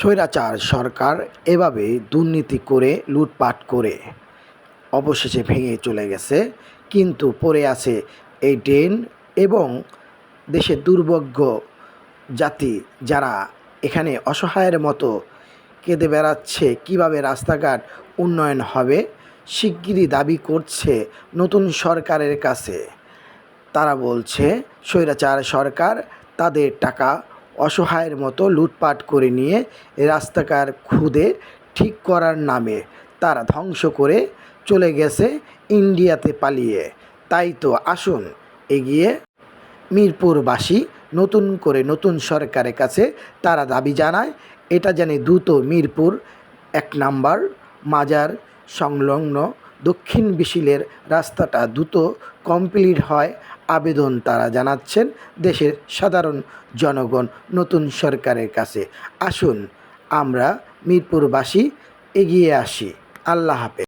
স্বৈরাচার সরকার এভাবে দুর্নীতি করে, লুটপাট করে অবশেষে ভেঙে চলে গেছে। কিন্তু পড়ে আছে এই ড্রেন এবং দেশের দুর্ভাগ্য জাতি যারা এখানে অসহায়ের মতো কেঁদে বেড়াচ্ছে, কীভাবে রাস্তাঘাট উন্নয়ন হবে শিগগিরই দাবি করছে নতুন সরকারের কাছে। তারা বলছে, স্বৈরাচার সরকার তাদের টাকা অসহায়ের মতো লুটপাট করে নিয়ে রাস্তাঘাট খুদে ঠিক করার নামে তারা ধ্বংস করে চলে গেছে ইন্ডিয়াতে পালিয়ে। তাই তো আসুন, এগিয়ে। মিরপুরবাসী নতুন করে নতুন সরকারের কাছে তারা দাবি জানায়, এটা জানি দ্রুত মিরপুর এক নাম্বার মাজার সংলগ্ন দক্ষিণ বিশিলের রাস্তাটা দ্রুত কমপ্লিট হয় আবেদন তারা জানাচ্ছেন দেশের সাধারণ জনগণ নতুন সরকারের কাছে। আসুন আমরা মিরপুরবাসী এগিয়ে আসি। আল্লাহ হাফেজ।